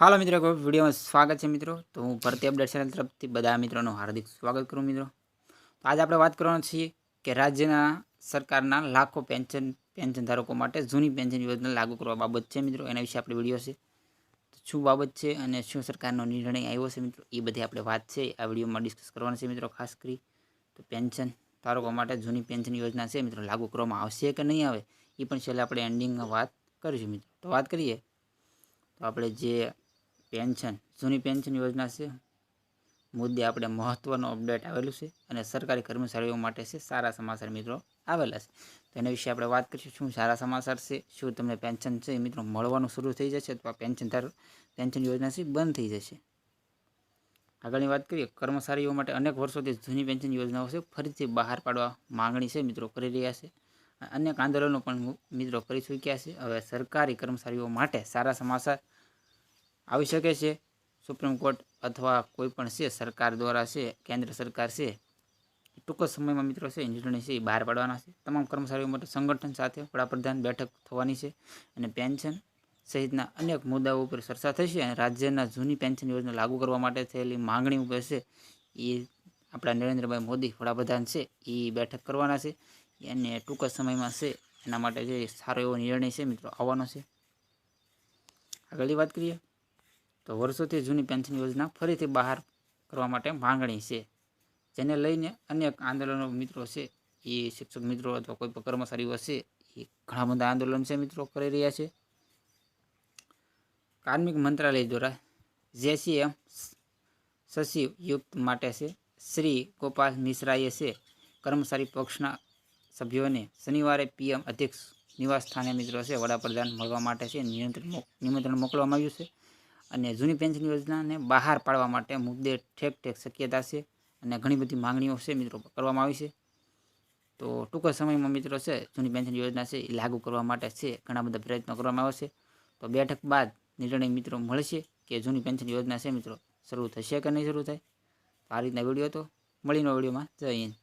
હાલો મિત્રો, કોઈ વિડીયોમાં સ્વાગત છે મિત્રો. તો હું ભરતી અપડેટ ચેનલ તરફથી બધા મિત્રોનું હાર્દિક સ્વાગત કરું મિત્રો. તો આજે આપણે વાત કરવાના છીએ કે રાજ્યના સરકારના લાખો પેન્શન પેન્શન ધારકો માટે જૂની પેન્શન યોજના લાગુ કરવા બાબત છે મિત્રો. એના વિશે આપણે વીડિયો છે. તો શું બાબત છે અને શું સરકારનો નિર્ણય આવ્યો છે મિત્રો? એ બધી આપણે વાત છે. આ વિડીયોમાં ડિસ્કસ કરવાની છે મિત્રો, ખાસ કરી. તો પેન્શન ધારકો માટે જૂની પેન્શન યોજના છે મિત્રો, લાગુ કરવામાં આવશે કે નહીં આવે? એ પણ છેલ્લે આપણે એન્ડિંગમાં વાત કરીશું મિત્રો. તો વાત કરીએ. તો આપણે જે પેન્શન, જૂની પેન્શન યોજના છે. મુદ્દે આપણે મહત્ત્વનો અપડેટ આવેલું છે અને સરકારી કર્મચારીઓ માટે છે સારા સમાચાર મિત્રો આવેલા છે. તો એના વિશે આપણે વાત કરીશું, શું સારા સમાચાર છે, શું તમને પેન્શન છે મિત્રો મળવાનું શરૂ થઈ જશે અથવા પેન્શન ધાર, પેન્શન યોજના છે બંધ થઈ જશે. આગળની વાત કરીએ, કર્મચારીઓ માટે અનેક વર્ષોથી જૂની પેન્શન યોજનાઓ છે, ફરીથી બહાર પાડવા માંગણી છે મિત્રો કરી રહ્યા છે. અનેક આંદોલનો પણ મિત્રો કરી ચૂક્યા છે. હવે સરકારી કર્મચારીઓ માટે સારા સમાચાર આવી શકે છે? સુપ્રીમ કોર્ટ અથવા કોઈ પણ છે, સરકાર દ્વારા છે, કેન્દ્ર સરકાર છે, ટૂંક સમયમાં મિત્રો છે નિર્ણય છે, એ બહાર પાડવાના છે. તમામ કર્મચારીઓ માટે સંગઠન સાથે વડાપ્રધાન બેઠક થવાની છે અને પેન્શન સહિતના અનેક મુદ્દાઓ ઉપર ચર્ચા થશે અને રાજ્યના જૂની પેન્શન યોજના લાગુ કરવા માટે થયેલી માંગણી ઉપર છે, એ આપણા નરેન્દ્રભાઈ મોદી વડાપ્રધાન છે, એ બેઠક કરવાના છે. એને ટૂંક સમયમાં છે, એના માટે જે સારો એવો નિર્ણય છે મિત્રો, આવવાનો છે. આગળની વાત કરીએ. તો વર્ષોથી જૂની પેન્શન યોજના ફરીથી બહાર કરવા માટે માંગણી છે. જેને લઈને અનેક આંદોલનો મિત્રો છે. એ શિક્ષક મિત્રો અથવા કોઈ પણ કર્મચારીઓ છે, એ ઘણા બધા આંદોલન છે મિત્રો કરી રહ્યા છે. કાર્મિક મંત્રાલય દ્વારા જેસીએમ સચિવ યુક્ત માટે છે. શ્રી ગોપાલ મિશ્રાએ છે, કર્મચારી પક્ષના સભ્યોને શનિવારે પીએમ અધ્યક્ષ નિવાસ સ્થાને મિત્રો છે, વડાપ્રધાન મળવા માટે છે, નિયંત્રણ નિમંત્રણ મોકલવામાં આવ્યું છે. અને જૂની પેન્શન યોજનાને બહાર પાડવા માટે મુદ્દે ઠેક ઠેક શક્યતા છે અને ઘણી બધી માંગણીઓ છે મિત્રો કરવામાં આવી છે. તો ટૂંક સમયમાં મિત્રો છે, જૂની પેન્શન યોજના છે એ લાગુ કરવા માટે છે ઘણા બધા પ્રયત્નો કરવામાં આવશે તો બેઠક બાદ નિર્ણય મિત્રો મળશે કે જૂની પેન્શન યોજના છે મિત્રો, શરૂ થશે કે નહીં શરૂ થાય? તો આ રીતના વીડિયો તો મળીનો વિડીયોમાં. જય હિન્દ.